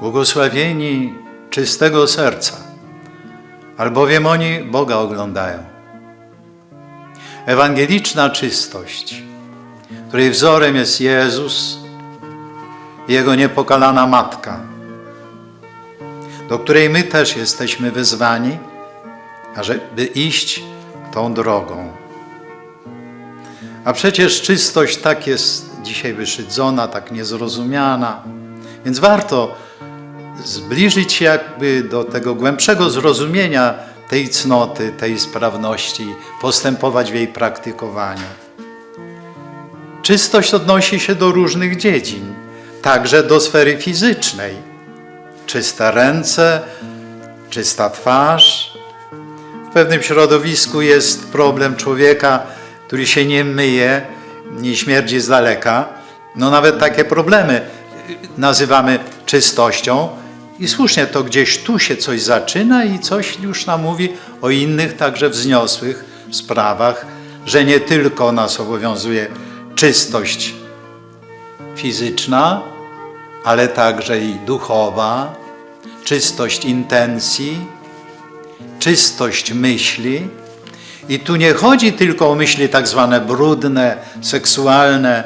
Błogosławieni czystego serca, albowiem oni Boga oglądają. Ewangeliczna czystość, której wzorem jest Jezus i Jego niepokalana Matka, do której my też jesteśmy wezwani, ażeby iść tą drogą. A przecież czystość tak jest dzisiaj wyszydzona, tak niezrozumiana, więc warto zbliżyć się jakby do tego głębszego zrozumienia tej cnoty, tej sprawności, postępować w jej praktykowaniu. Czystość odnosi się do różnych dziedzin, także do sfery fizycznej. Czyste ręce, czysta twarz. W pewnym środowisku jest problem człowieka, który się nie myje, nie śmierdzi z daleka. No nawet takie problemy nazywamy czystością i słusznie to gdzieś tu się coś zaczyna i coś już nam mówi o innych także wzniosłych sprawach, że nie tylko nas obowiązuje czystość fizyczna, ale także i duchowa, czystość intencji, czystość myśli. I tu nie chodzi tylko o myśli tak zwane brudne, seksualne,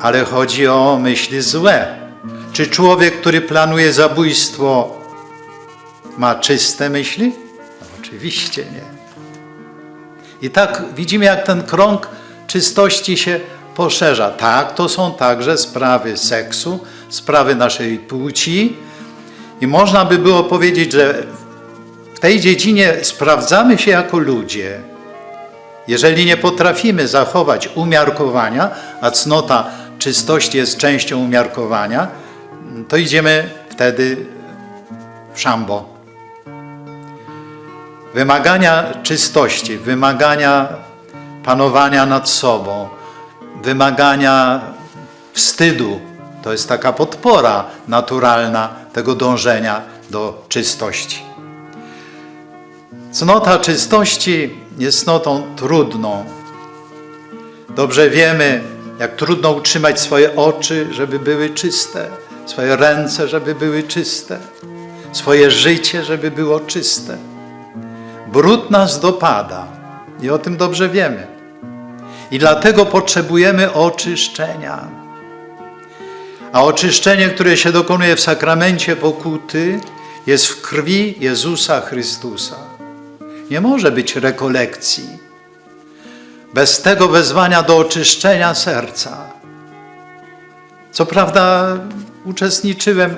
ale chodzi o myśli złe. Czy człowiek, który planuje zabójstwo, ma czyste myśli? Oczywiście nie. I tak widzimy, jak ten krąg czystości się poszerza. Tak, to są także sprawy seksu, sprawy naszej płci. I można by było powiedzieć, że tej dziedzinie sprawdzamy się jako ludzie. Jeżeli nie potrafimy zachować umiarkowania, a cnota czystości jest częścią umiarkowania, to idziemy wtedy w szambo. Wymagania czystości, wymagania panowania nad sobą, wymagania wstydu to jest taka podpora naturalna tego dążenia do czystości. Cnota czystości jest cnotą trudną. Dobrze wiemy, jak trudno utrzymać swoje oczy, żeby były czyste, swoje ręce, żeby były czyste, swoje życie, żeby było czyste. Brud nas dopada i o tym dobrze wiemy. I dlatego potrzebujemy oczyszczenia. A oczyszczenie, które się dokonuje w sakramencie pokuty, jest w krwi Jezusa Chrystusa. Nie może być rekolekcji bez tego wezwania do oczyszczenia serca. Co prawda, uczestniczyłem,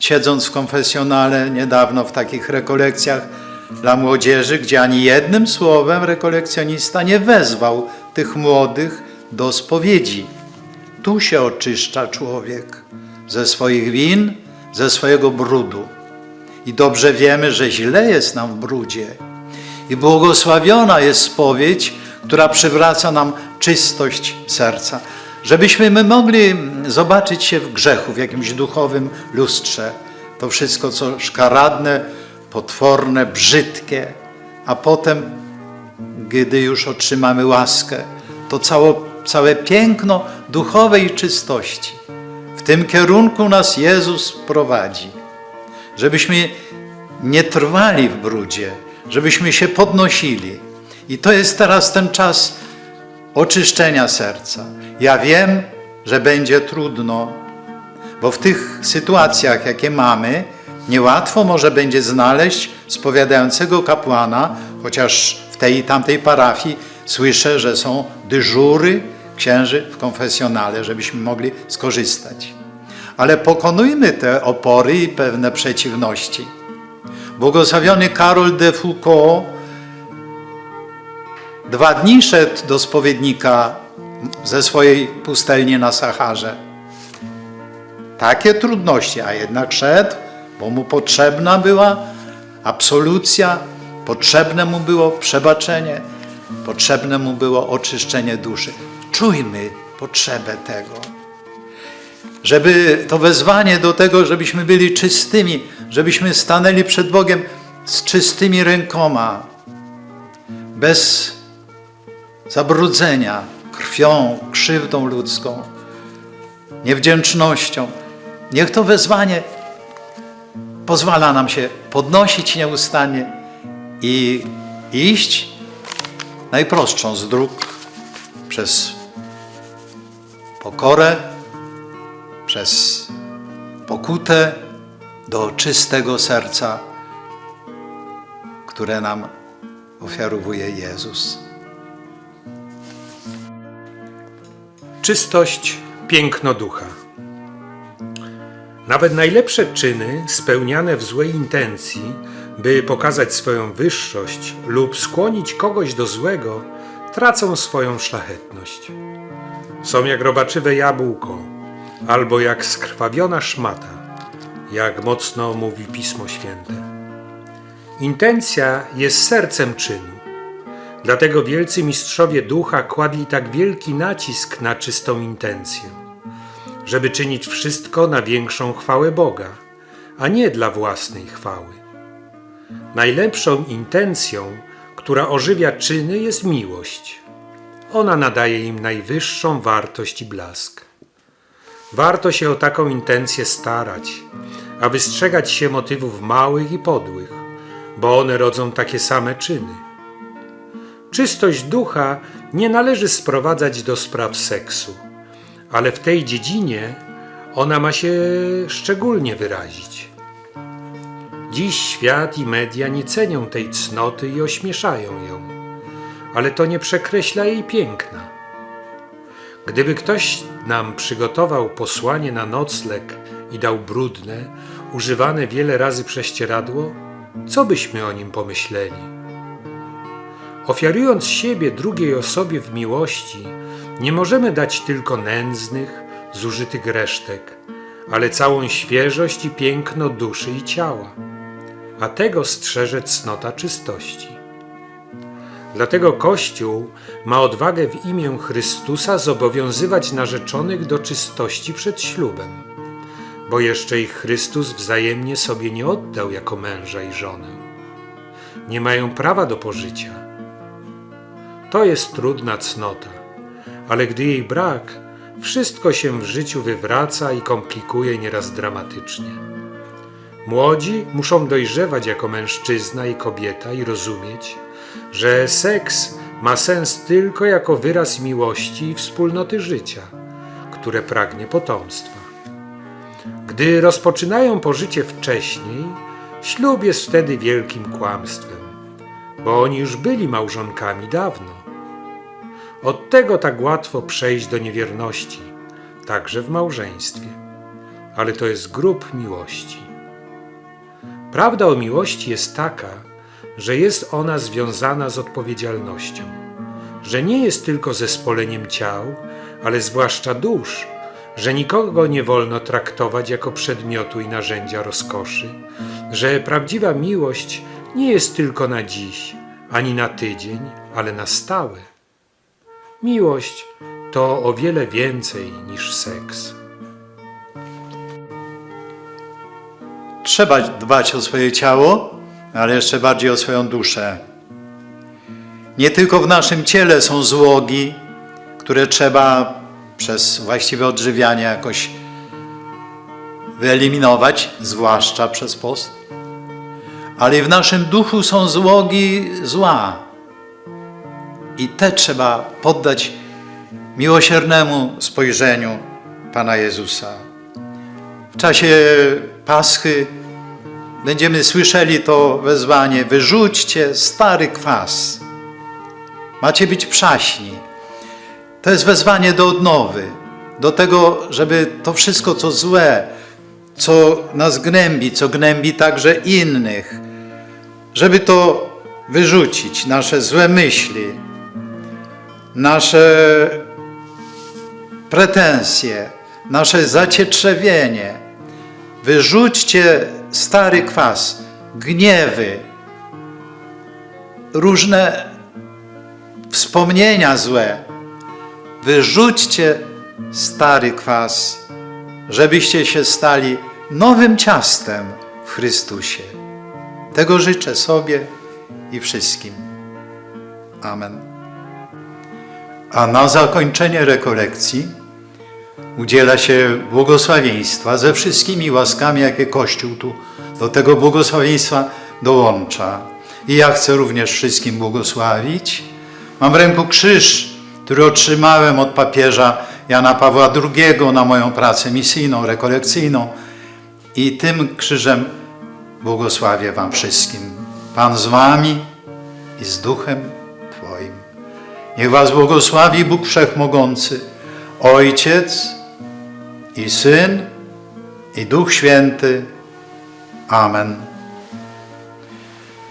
siedząc w konfesjonale niedawno w takich rekolekcjach dla młodzieży, gdzie ani jednym słowem rekolekcjonista nie wezwał tych młodych do spowiedzi. Tu się oczyszcza człowiek ze swoich win, ze swojego brudu. I dobrze wiemy, że źle jest nam w brudzie. I błogosławiona jest spowiedź, która przywraca nam czystość serca. Żebyśmy my mogli zobaczyć się w grzechu, w jakimś duchowym lustrze. To wszystko, co szkaradne, potworne, brzydkie, a potem, gdy już otrzymamy łaskę, to całe piękno duchowej czystości. W tym kierunku nas Jezus prowadzi, żebyśmy nie trwali w brudzie, żebyśmy się podnosili. I to jest teraz ten czas oczyszczenia serca. Ja wiem, że będzie trudno, bo w tych sytuacjach, jakie mamy, niełatwo może będzie znaleźć spowiadającego kapłana, chociaż w tej i tamtej parafii słyszę, że są dyżury księży w konfesjonale, żebyśmy mogli skorzystać. Ale pokonujmy te opory i pewne przeciwności. Błogosławiony Karol de Foucault dwa dni szedł do spowiednika ze swojej pustelni na Saharze. Takie trudności, a jednak szedł, bo mu potrzebna była absolucja, potrzebne mu było przebaczenie, potrzebne mu było oczyszczenie duszy. Czujmy potrzebę tego. Żeby to wezwanie do tego, żebyśmy byli czystymi, żebyśmy stanęli przed Bogiem z czystymi rękoma, bez zabrudzenia krwią, krzywdą ludzką, niewdzięcznością. Niech to wezwanie pozwala nam się podnosić nieustannie i iść najprostszą z dróg przez pokorę, przez pokutę do czystego serca, które nam ofiarowuje Jezus. Czystość, piękno ducha. Nawet najlepsze czyny spełniane w złej intencji, by pokazać swoją wyższość lub skłonić kogoś do złego, tracą swoją szlachetność. Są jak robaczywe jabłko, albo jak skrwawiona szmata, jak mocno mówi Pismo Święte. Intencja jest sercem czynu. Dlatego wielcy mistrzowie ducha kładli tak wielki nacisk na czystą intencję, żeby czynić wszystko na większą chwałę Boga, a nie dla własnej chwały. Najlepszą intencją, która ożywia czyny, jest miłość. Ona nadaje im najwyższą wartość i blask. Warto się o taką intencję starać, a wystrzegać się motywów małych i podłych, bo one rodzą takie same czyny. Czystość ducha nie należy sprowadzać do spraw seksu, ale w tej dziedzinie ona ma się szczególnie wyrazić. Dziś świat i media nie cenią tej cnoty i ośmieszają ją, ale to nie przekreśla jej piękna. Gdyby ktoś nam przygotował posłanie na nocleg i dał brudne, używane wiele razy prześcieradło, co byśmy o nim pomyśleli? Ofiarując siebie drugiej osobie w miłości, nie możemy dać tylko nędznych, zużytych resztek, ale całą świeżość i piękno duszy i ciała. A tego strzeże cnota czystości. Dlatego Kościół ma odwagę w imię Chrystusa zobowiązywać narzeczonych do czystości przed ślubem, bo jeszcze ich Chrystus wzajemnie sobie nie oddał jako męża i żonę. Nie mają prawa do pożycia to jest trudna cnota, ale gdy jej brak, wszystko się w życiu wywraca i komplikuje nieraz dramatycznie. Młodzi muszą dojrzewać jako mężczyzna i kobieta i rozumieć, że seks ma sens tylko jako wyraz miłości i wspólnoty życia, które pragnie potomstwa. Gdy rozpoczynają pożycie wcześniej, ślub jest wtedy wielkim kłamstwem, bo oni już byli małżonkami dawno. Od tego tak łatwo przejść do niewierności, także w małżeństwie. Ale to jest grób miłości. Prawda o miłości jest taka, że jest ona związana z odpowiedzialnością, że nie jest tylko zespoleniem ciał, ale zwłaszcza dusz, że nikogo nie wolno traktować jako przedmiotu i narzędzia rozkoszy, że prawdziwa miłość nie jest tylko na dziś, ani na tydzień, ale na stałe. Miłość to o wiele więcej niż seks. Trzeba dbać o swoje ciało, ale jeszcze bardziej o swoją duszę. Nie tylko w naszym ciele są złogi, które trzeba przez właściwe odżywianie jakoś wyeliminować, zwłaszcza przez post, ale i w naszym duchu są złogi zła. I te trzeba poddać miłosiernemu spojrzeniu Pana Jezusa. W czasie Paschy będziemy słyszeli to wezwanie: wyrzućcie stary kwas. Macie być przaśni. To jest wezwanie do odnowy, do tego, żeby to wszystko, co złe, co nas gnębi, co gnębi także innych, żeby to wyrzucić, nasze złe myśli, nasze pretensje, nasze zacietrzewienie. Wyrzućcie stary kwas, gniewy, różne wspomnienia złe. Wyrzućcie stary kwas, żebyście się stali nowym ciastem w Chrystusie. Tego życzę sobie i wszystkim. Amen. A na zakończenie rekolekcji udziela się błogosławieństwa ze wszystkimi łaskami, jakie Kościół tu do tego błogosławieństwa dołącza. I ja chcę również wszystkim błogosławić. Mam w ręku krzyż, który otrzymałem od papieża Jana Pawła II na moją pracę misyjną, rekolekcyjną. I tym krzyżem błogosławię Wam wszystkim. Pan z Wami i z duchem Twoim. Niech Was błogosławi Bóg Wszechmogący, Ojciec i Syn i Duch Święty. Amen.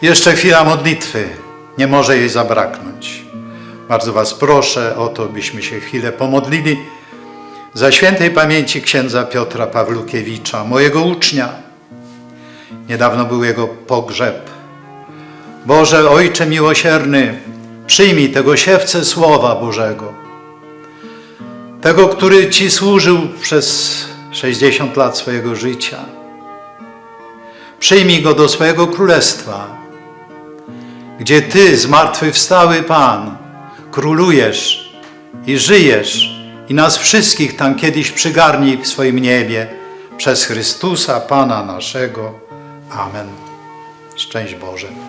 Jeszcze chwila modlitwy, nie może jej zabraknąć. Bardzo Was proszę o to, byśmy się chwilę pomodlili za świętej pamięci księdza Piotra Pawlukiewicza, mojego ucznia. Niedawno był jego pogrzeb. Boże, Ojcze miłosierny, przyjmij tego siewcę Słowa Bożego, tego, który Ci służył przez 60 lat swojego życia. Przyjmij go do swojego królestwa, gdzie Ty, zmartwychwstały Pan, królujesz i żyjesz i nas wszystkich tam kiedyś przygarnij w swoim niebie przez Chrystusa, Pana naszego. Amen. Szczęść Boże.